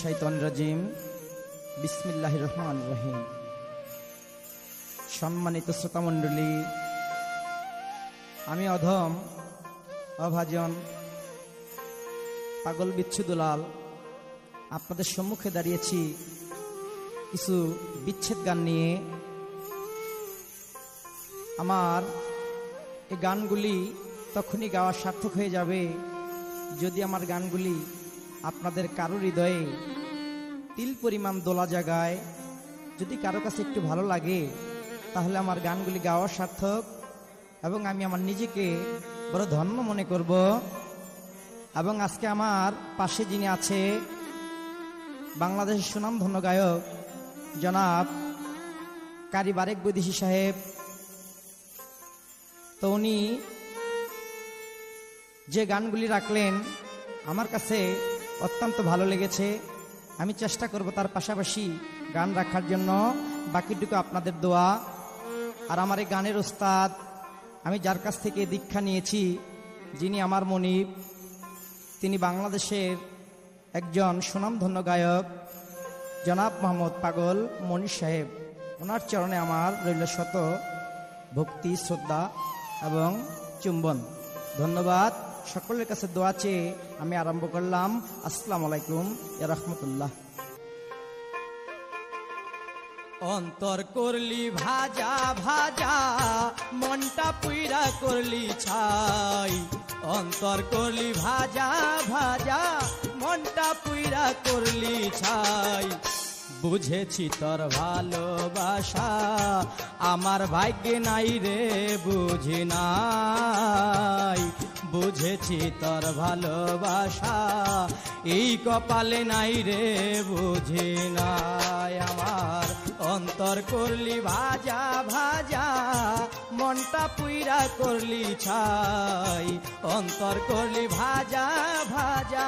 শাইতান রাজিম। বিসমিল্লাহ রহমান রহিম। সম্মানিত আমি অধম, অভাজন, পাগল বিচ্ছু দুলাল, আপনাদের সম্মুখে দাঁড়িয়েছি কিছু বিচ্ছেদ গান নিয়ে। আমার এই গানগুলি তখনই গাওয়া সার্থক হয়ে যাবে যদি আমার গানগুলি আপনাদের কারও হৃদয়ে তিল পরিমাণ দোলা জাগায়, যদি কারও কাছে একটু ভালো লাগে, তাহলে আমার গানগুলি গাওয়া সার্থক এবং আমি আমার নিজেকে বড় ধন্য মনে করব। এবং আজকে আমার পাশে যিনি আছে বাংলাদেশের সুনামধন্য গায়ক জনাব কারি বারেক বৈদেশি সাহেব, তো উনি যে গানগুলি রাখলেন, আমার কাছে অত্যন্ত ভালো লেগেছে। আমি চেষ্টা করব তার পাশাপাশি গান রাখার জন্য। বাকিটুকু আপনাদের দোয়া। আর আমার এই গানের ওস্তাদ, আমি যার কাছ থেকে দীক্ষা নিয়েছি, যিনি আমার মনিব, তিনি বাংলাদেশের একজন সুনামধন্য গায়ক, জনাব মোহাম্মদ পাগল মনির সাহেব। ওনার চরণে আমার রইল শত ভক্তি, শ্রদ্ধা এবং চুম্বন। ধন্যবাদ। সকলের কাছে দোয়া চেয়ে আমি আরম্ভ করলাম। আসসালাম আলাইকুম রহমতুল্লাহ। অন্তর করলি ভাজা ভাজা, মনটা পুইরা করলি ছাই। অন্তর করলি ভাজা ভাজা, মনটা পুইরা করলি ছাই। বুঝেছি তোর ভালোবাসা, আমার ভাগ্যে নাই রে বুঝি নাই বুঝেছি তোর ভালোবাসা। এই কপালে নাই রে, বুঝি নাই আমার। অন্তর করলি ভাজা ভাজা, মনটা পুইরা করলি ছাই। অন্তর করলি ভাজা ভাজা,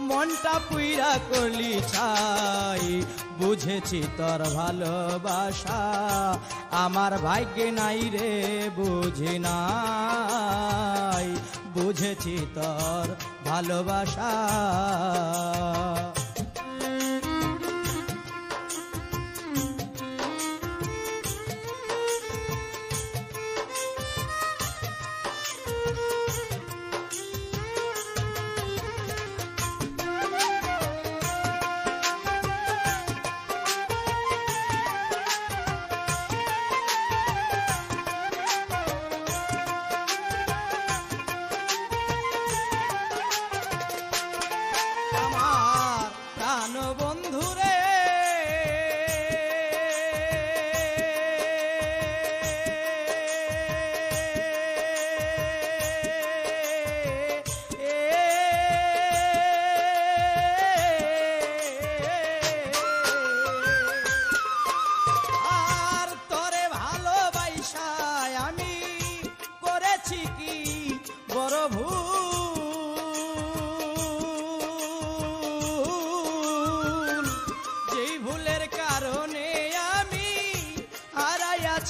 মনটা পুইরা করলি ছাই। বুঝেছি তোর ভালোবাসা, আমার ভাগ্যে নাই রে, বুঝি নাই। বুঝেছি তোর ভালোবাসা।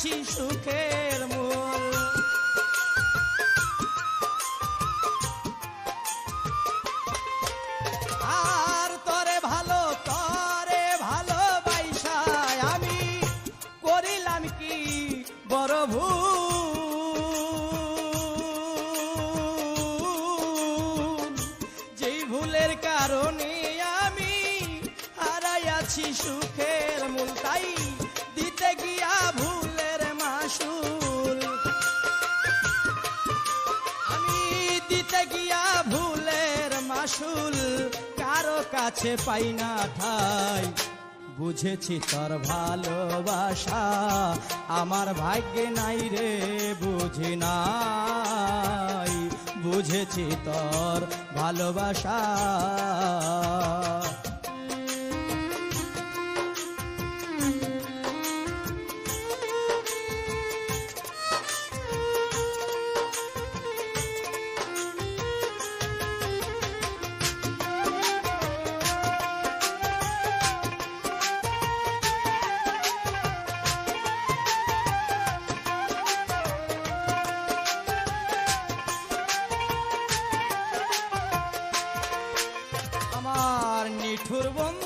আছি সুখের মূল। আর তরে ভালো তরে ভালো বাইসায় আমি করিলাম কি বড় ভুল? যেই ভুলের কারণে আমি হারাই আছি সুখের মূল, তাই কাছে পাই না ঠাই। বুঝেছি তোর ভালোবাসা, আমার ভাগ্যে নাই রে, বুঝি নাই। বুঝেছি তোর ভালোবাসা। মথুর বন্ধ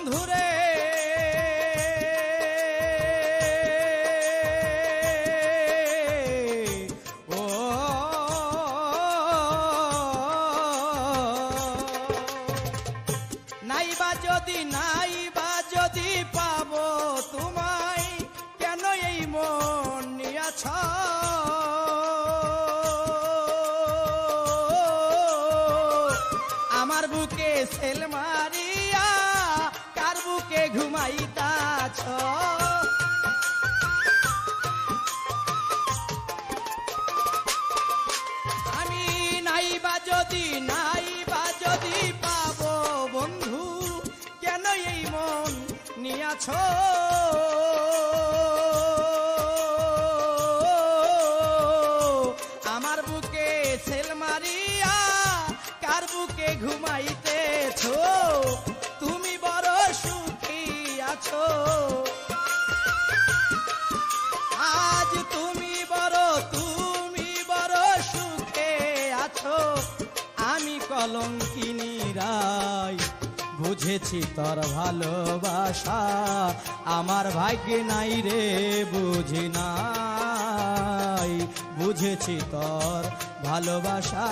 নিয়াছ আমার বুকে সেল মারিয়া কার বুকে ঘুমাইতেছ? তুমি বড় সুখী আছো। আজ তুমি বড় তুমি বড় সুখে আছো। আমি কলঙ্কিনী রাই বুঝেছি তোর ভালোবাসা। আমার ভাগ্যে নাই রে বুঝি নাই। বুঝেছি তোর ভালোবাসা।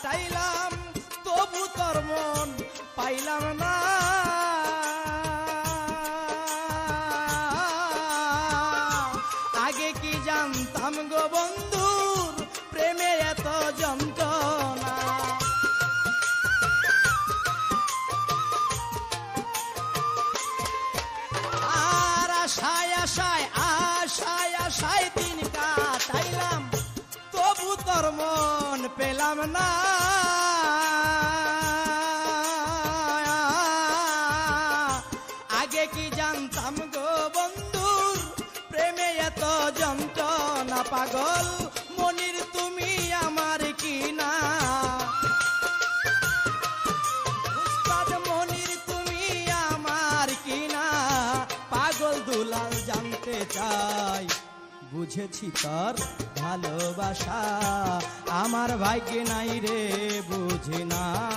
Style পেলাম না। আগে কি জানতাম গো বন্ধুর প্রেমে এত যন্ত্রণা পাগল, মনির তুমি আমার কি না মনির তুমি আমার কিনা। পাগল দুলাল জানতে চাই। বুঝেছি তোর ভালোবাসা। আমার ভাগ্যে নাই রে বুঝে নাই